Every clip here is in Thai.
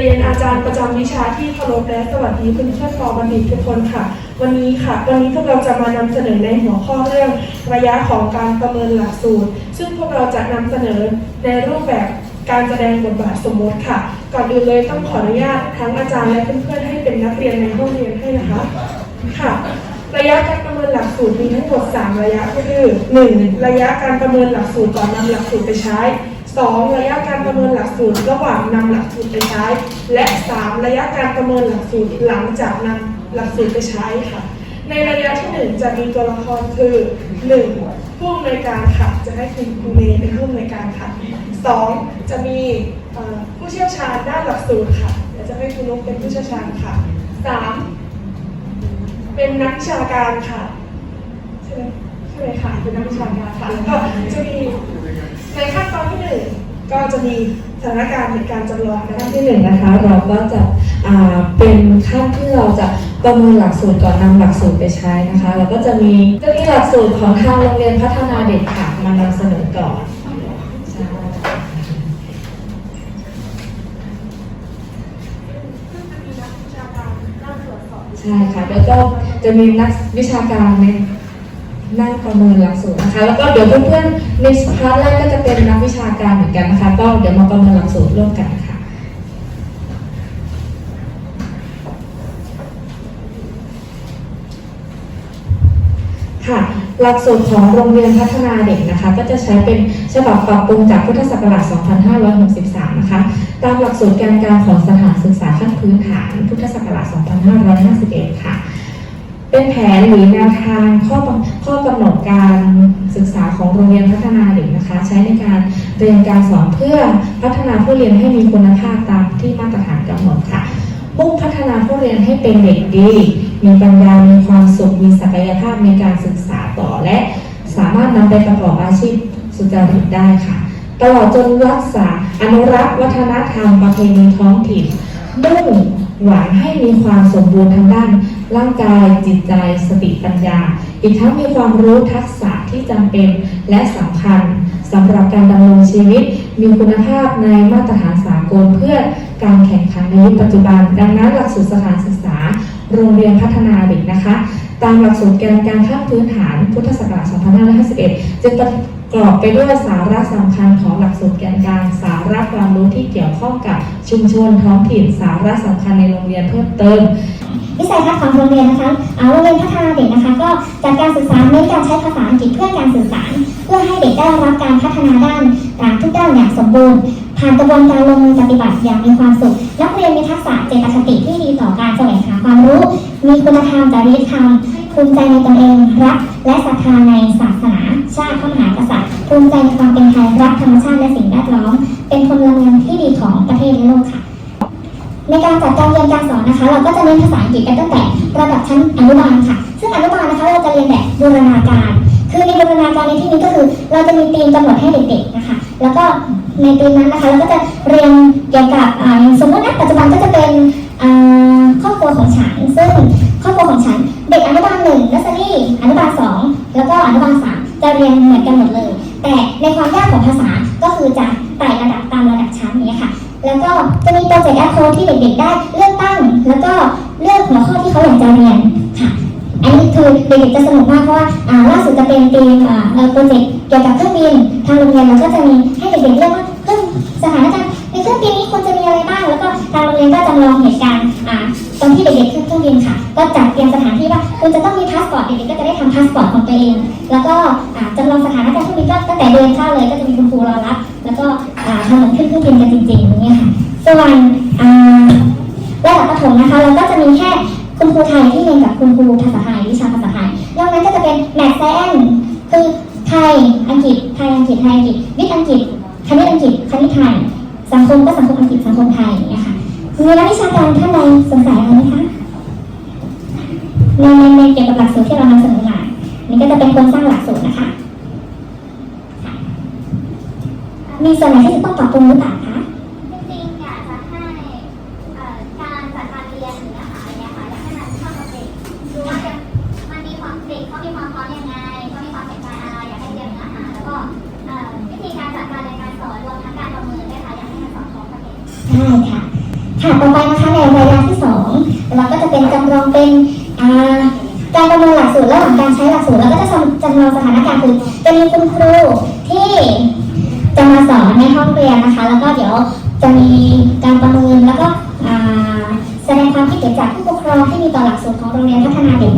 เรียนอาจารย์ประจำวิชาที่เคารพและสวัสดีเพื่อนเพื่อนปอบัณฑิตทุกคนค่ะ วันนี้ค่ะ วันนี้พวกเราจะมานำเสนอในหัวข้อเรื่องระยะของการประเมินหลักสูตร ซึ่งพวกเราจะนำเสนอในรูปแบบการแสดงบทบาทสมมติค่ะ ก่อนอื่นเลยต้องขออนุญาตทั้งอาจารย์และเพื่อนๆให้เป็นนักเรียนในห้องเรียนให้นะคะค่ะ ระยะการประเมินหลักสูตรมีทั้งหมด 3 ระยะก็คือ 1. ระยะการประเมินหลักสูตรก่อนนำหลักสูตรไปใช้ 2. ระยะการประเมินหลักสูตรระหว่างนำหลักสูตรไปใช้ และ 3. ระยะการประเมินหลักสูตรหลังจากนำหลักสูตรไปใช้ค่ะ ในระยะที่ 1 จะมีตัวละครคือ 1. ผู้อำนวยการค่ะจะให้คุณครูเมย์เป็นผู้อำนวยการค่ะ 2. จะมีผู้เชี่ยวชาญด้านหลักสูตรค่ะจะให้คุณนุ๊กเป็นผู้เชี่ยวชาญค่ะ 3. เป็นนักวิชาการค่ะใช่ไหมใช่ไหมค่ะเป็นนักวิชาการค่ะแล้วก็จะมี ในขั้นตอนที่หนึ่งก็จะมีสถานการณ์เหตุการณ์จำลองนขั้นที่หนึ่งนะคะ เราก็จะเป็นขั้นที่เราจะประเมินหลักสูตรก่อนนำหลักสูตรไปใช้นะคะแล้วก็จะมีจะมีหลักสูตรของทางโรงเรียนพัฒนาเด็กค่ะมานำเสนอก่อนใช่ซึ่งจะมีนักวิชาการด้านตรวจสอบใช่ค่ะแล้วก็จะมีนักวิชาการใน นั่งประเมินหลักสูตรนะคะ แล้วก็เดี๋ยวเพื่อนๆในพาร์ทแรกก็จะเป็นนักวิชาการเหมือนกันนะคะ ก็เดี๋ยวมาประเมินหลักสูตรร่วมกันค่ะค่ะหลักสูตรของโรงเรียนพัฒนาเด็กนะคะ ก็จะใช้เป็นฉบับปรับปรุงจากพุทธศักราช 2563 นะคะ ตามหลักสูตรแกนกางของสถานศึกษาขั้นพื้นฐาน พุทธศักราช 2551 ค่ะ เป็น แผนหรือแนวทางข้อข้อกำหนดการศึกษาของโรงเรียนพัฒนาเด็กนะคะ ใช้ในการเรียนการสอนเพื่อพัฒนาผู้เรียนให้มีคุณภาพตามที่มาตรฐานกำหนดค่ะมุ่งพัฒนาผู้เรียนให้เป็นเด็กดี มีปัญญา มีความสุข มีศักยภาพในการศึกษาต่อและสามารถนำไปประกอบอาชีพสุจริตได้ค่ะ ตลอดจนรักษาอนุรักษ์วัฒนธรรมประเพณีท้องถิ่นมุ่งหวังให้มีความสมบูรณ์ทางด้าน ร่างกายจิตใจสติปัญญา อีกทั้งมีความรู้ทักษะที่จำเป็นและสำคัญสำหรับการดำรงชีวิต มีคุณภาพในมาตรฐานสากลเพื่อการแข่งขันในยุคปัจจุบัน ดังนั้นหลักสูตรสถานศึกษา โรงเรียนพัฒนาเด็กนะคะ ตามหลักสูตรแกนการขั้นพื้นฐานพุทธศักราช2551 จึงประกอบไปด้วยสาระสำคัญของหลักสูตรแกนกลางสาระความรู้ที่เกี่ยวข้องกับชุมชนท้องถิ่นสาระสำคัญในโรงเรียนเพิ่มเติม วิสัยทัศน์ของโรงเรียนนะคะโรงเรียนพัฒนาเด็กนะคะ ก็จัดการศึกษาเน้นการใช้ภาษาอังกฤษเพื่อการสื่อสาร เพื่อให้เด็กได้รับการพัฒนาด้านอ่าทุกด้านอย่างสมบูรณ์ ผ่านกระบวนการลงมือปฏิบัติอย่างมีความสุข นักเรียนมีทักษะเจตคติที่ดีต่อการแสวงหาความรู้ มีคุณธรรมจริยธรรมภูมิใจในตนเองรักและศรัทธาในศาสนา ชาติพระมหากษัตริย์ภูมิใจในความเป็นไทยรักธรรมชาติและสิ่งแวดล้อม เป็นพลเมืองที่ดีของประเทศและโลกค่ะ ในการจัดการเรียนการสอนนะคะ เราก็จะเน้นภาษาอังกฤษกันตั้งแต่ระดับชั้นอนุบาลค่ะ ซึ่งอนุบาลนะคะเราจะเรียนแบบบูรณาการ คือในบูรณาการในที่นี้ก็คือ เราจะมีธีมกำหนดให้เด็กๆนะคะ แล้วก็ในธีมนั้นนะคะเราก็จะเรียนเกี่ยวกับสมมตินะปัจจุบันก็จะเป็นครอบครัวของฉัน ซึ่งครอบครัวของฉัน เด็กอนุบาลหนึ่งนัสซี่อนุบาลสองแล้วก็อนุบาลสามจะเรียนเหมือนกันหมดเลย แต่ในความยากของภาษาก็คือจะไต่ระดับตามระดับ แล้วก็จะมีโปรเจกต์แอปโค้ดที่เด็กๆได้เลือกตั้ง แล้วก็เลือกหัวข้อที่เขาอยากจะเรียนค่ะ อันนี้คือเด็กๆจะสนุกมากเพราะว่าล่าสุดจะเป็นทีมโปรเจกต์เกี่ยวกับเครื่องบินทางโรงเรียนเราก็จะมีให้เด็กๆเลือกว่าเครื่องสถานการณ์ในเครื่องบินนี้ควรจะมีอะไรบ้าง แล้วก็ทางโรงเรียนก็จำลองเหตุการณ์ตอนที่เด็กๆขึ้นเครื่องบินค่ะ ก็จัดเตรียมสถานที่ว่าคุณจะต้องมีพาสปอร์ตเด็กๆก็จะได้ทำพาสปอร์ตของตัวเอง แล้วก็จำลองสถานการณ์เครื่องบินก็ตั้งแต่เดินเข้าเลยก็จะมีคุณครูรอรับ แล้วก็ อ่าเหมือนขึ้นเครื่องบินกันจริงๆอย่างเงี้ยค่ะส่วนอ่าระดับประถมนะคะ เราก็จะมีแค่คุณครูไทยที่เรียนกับคุณครูภาษาไทยวิชาภาษาไทยนอกนั้นก็จะเป็นแมทไซแอนคือไทยอังกฤษไทยอังกฤษไทยอังกฤษวิทย์อังกฤษคณิตอังกฤษคณิตไทยสังคมก็สังคมอังกฤษสังคมไทยอย่างเงี้ยค่ะมีนักวิชาการท่านใดสงสัยอะไรไหมคะในในในเกี่ยวกับหลักสูตรที่เรานำเสนอมานี่ก็จะเป็นโครงสร้างหลักสูตรนะคะ มีส่วนไหนที่จะต้องปรับปรุงหรือเปล่าคะจริงๆอยากจะให้เอ่อการจัดการเรียนหรือเนื้อหาเนี่ยค่ะอยากให้มันเข้ากับเด็กดูว่าจะมันมีความเด็กเขามีความพร้อมยังไงเขามีความสนใจอะไรอยากให้เรียนเนื้อหาแล้วก็เอ่อวิธีการจัดการเรียนการสอนรวมทั้งการประเมินด้วยค่ะอยากให้มันสอดคล้องกับเด็ก ใช่ค่ะ ค่ะต่อไปนะคะในระยะที่สองเราก็จะเป็นจำลองเป็นอ่าการประเมินหลักสูตรระหว่างการใช้หลักสูตรเราก็จะจำลองสถานการณ์คือจะมีคุณครู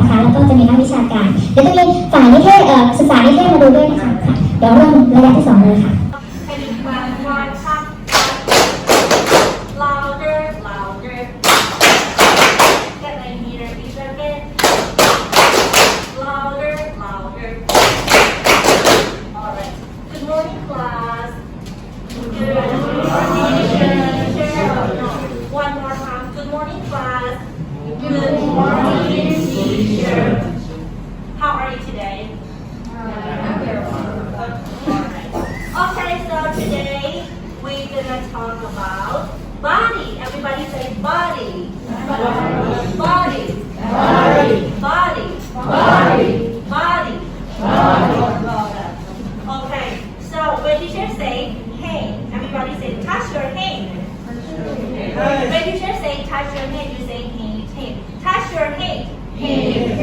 นะคะแล้วก็จะมีนักวิชาการ เดี๋ยวจะมีฝ่ายนิเทศเอ่อศึกษานิเทศมาดูด้วยนะคะค่ะเดี๋ยวเริ่มระยะที่สองเลยค่ะ today we're gonna talk about body. Everybody say body. Body. Body. Body. Body. Body. Body. Okay, so when teacher say hand, everybody say touch your hand. When teacher say touch your hand, you say hand, hand. Touch your hand. Hand.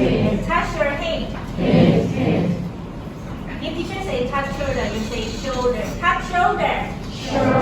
Show that.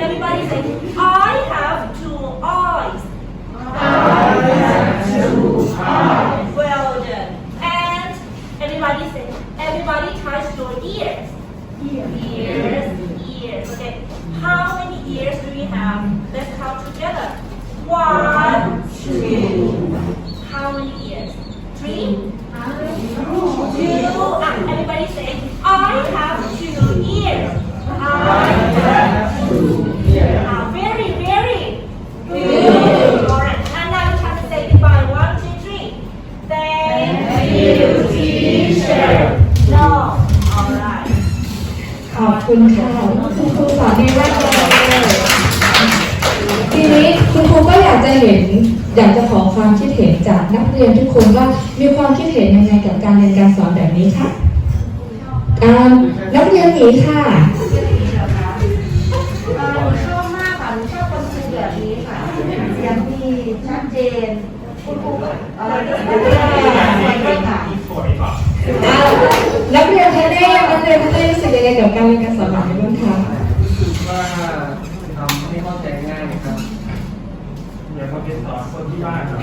Everybody say, I have two eyes. I have two eyes. Well done. And everybody say, everybody touch your ears. Ears. Ears. Okay. How many ears do we have? Let's count together. One, คุณค่ะคุณครูสอนดีมากเลยทีนี้คุณครูก็อยากจะเห็น อยากจะขอความคิดเห็นจากนักเรียนทุกคนว่ามีความคิดเห็นยังไงกับการเรียนการสอนแบบนี้คะอ่านักเรียนหมีค่ะเอ่อหนูชอบมากค่ะหนูชอบคนครูแบบนี้ค่ะเสียงดีชัดเจนคุณครูก็เอ่อนักเรียนสวยด้วยค่ะอ่านักเรียนทะเลนักเรียนทะเลรู้สึ กับการเรียนการสอนแบบนี้บ้างคะว่าทำให้เข้าใจง่ายครับเดี๋ยวเขาไปสอนคนที่บ้านครับ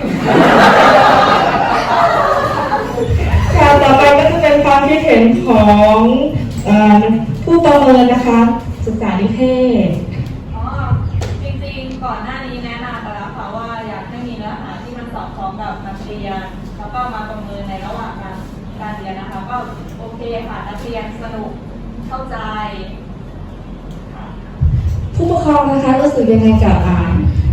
ค่ะต่อไปก็จะเป็นความคิดเห็นของเอ่อผู้ประเมินนะคะ ศึกษานิเทศ อ๋อจริงๆก่อนหน้านี้แนะนำไปแล้วค่ะว่าอยากให้มีเนื้อหาที่มันสอดคล้องกับนักเรียนแล้วก็มาประเมินในระหว่างการการเรียนนะคะ ก็โอเคค่ะนักเรียนสนุก เข้าใจ ผู้ปกครองนะคะรู้สึกยังไงกับอ่า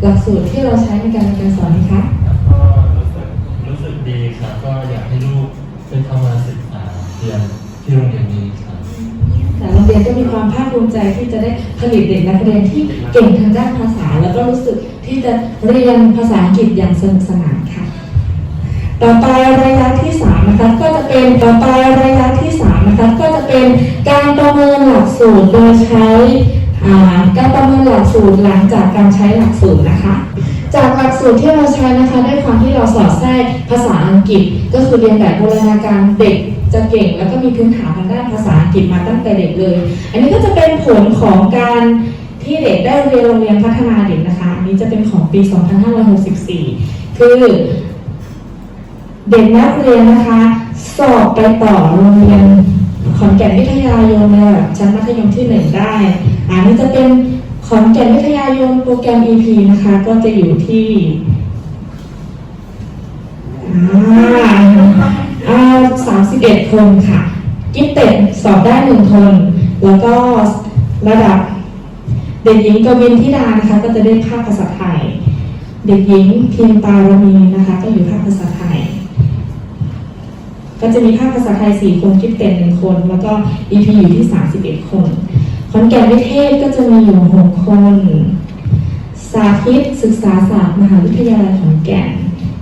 หลักสูตรที่เราใช้ในการเรียนการสอนนะคะก็รู้สึกรู้สึกดีครับก็อยากให้ลูกได้เข้ามาศึกษาเรียนที่โรงเรียนนี้ครับ แต่โรงเรียนก็มีความภาคภูมิใจที่จะได้ผลิตเด็กนักเรียนที่เก่งทางด้านภาษา แล้วก็รู้สึกที่จะเรียนภาษาอังกฤษอย่างสนุกสนานค่ะ ต่อไประยะที่สามนะคะก็จะเป็นต่อไประยะที่สามนะคะก็จะเป็นการประเมินหลักสูตรโดยใช้การประเมินหลักสูตรหลังจากการใช้หลักสูตรนะคะ จากหลักสูตรที่เราใช้นะคะด้วยความที่เราสอดแทรกภาษาอังกฤษ ก็คือเรียนแบบบูรณาการเด็กจะเก่ง แล้วก็มีพื้นฐานทางด้านภาษาอังกฤษมาตั้งแต่เด็กเลย อันนี้ก็จะเป็นผลของการที่เด็กได้เรียนโรงเรียนพัฒนาเด็กนะคะ อันนี้จะเป็นของปี 2564 คือ เด็กนักเรียนนะคะ สอบไปต่อโรงเรียนขอนแก่นวิทยายมในระดับชั้นมัธยมที่หนึ่งได้ อันนี้จะเป็นขอนแก่นวิทยายนโปรแกรม EP นะคะ ก็จะอยู่ที่สามสิบเอ็ดคนค่ะกิฟเต็ดสอบได้หนึ่งคน แล้วก็ระดับ เด็กหญิงกวินทิดานะคะ ก็จะได้ภาคภาษาไทย เด็กหญิงพิมตารมีนะคะ ก็อยู่ภาคภาษาไทย ก็จะมีภาคภาษาไทย 4 คนคิดเต็น1คน แล้วก็ EP อยู่ที่ 31 คนคอนแก่นวิเทศก็จะมีอยู่ 6 คน สาธิตศึกษาศาสตร์มหาวิทยาลัยของแก่น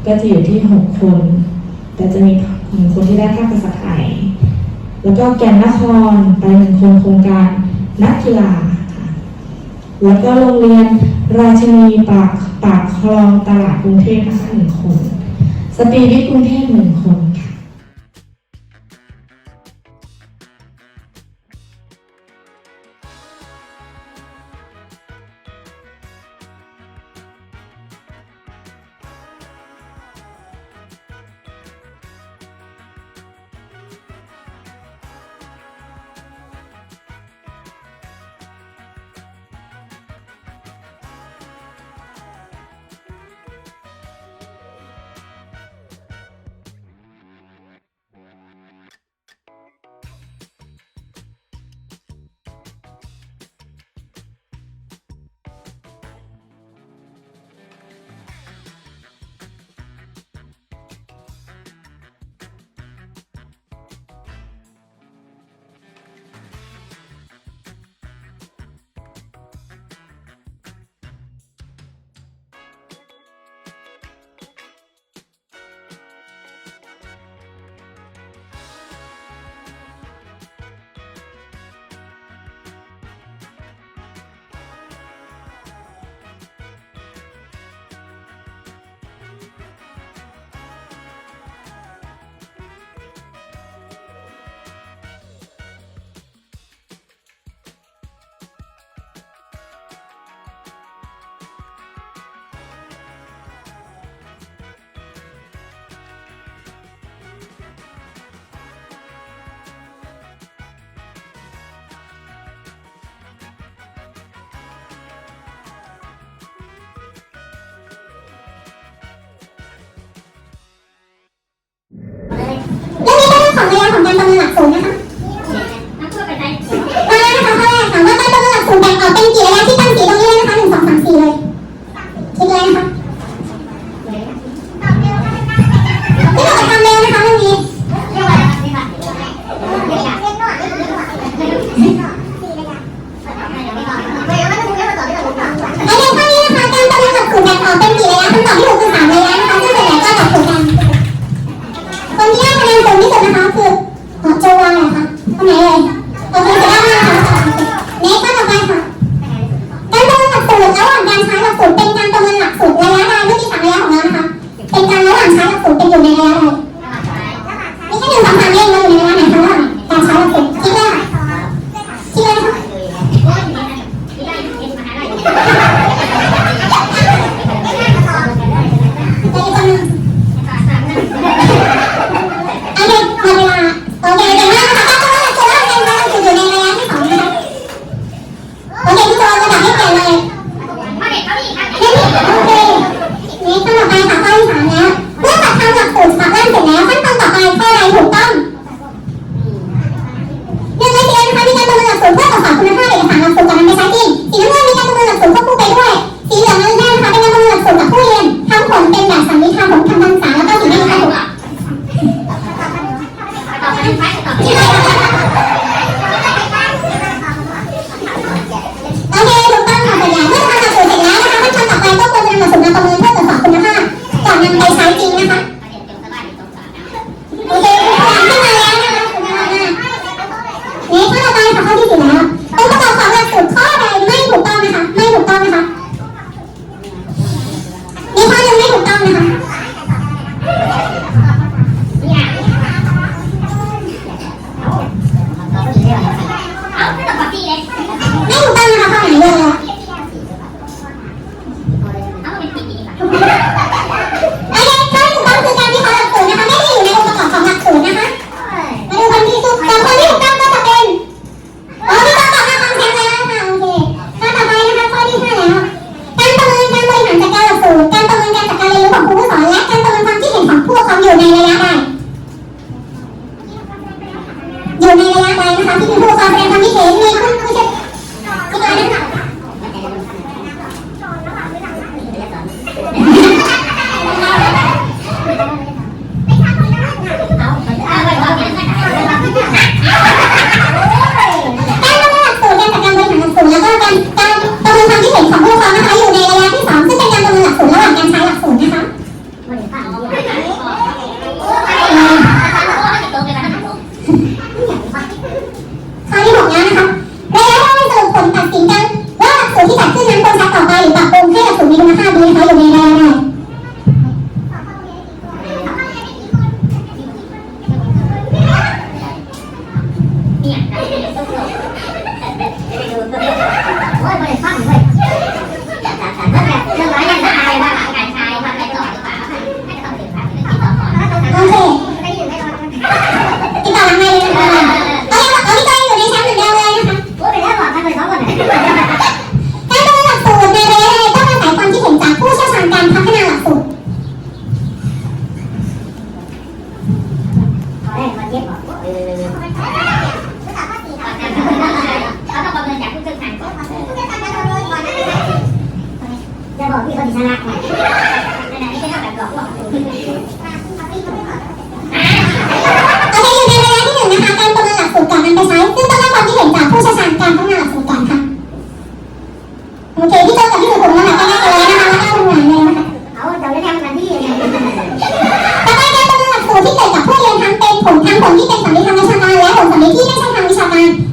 ก็จะอยู่ที่ 6 คน แต่จะมีหคนที่ได้ภาคภาษาไทย แล้วก็แก่นนครไปหนึ่งคนโครงการนักกีฬาแล้วก็โรงเรียนราชินีปากปากคลองตลาดกรุงเทพนะคหนึ่งคน สตรีวิทย์กรุงเทพหนึ่งคน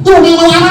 ชาก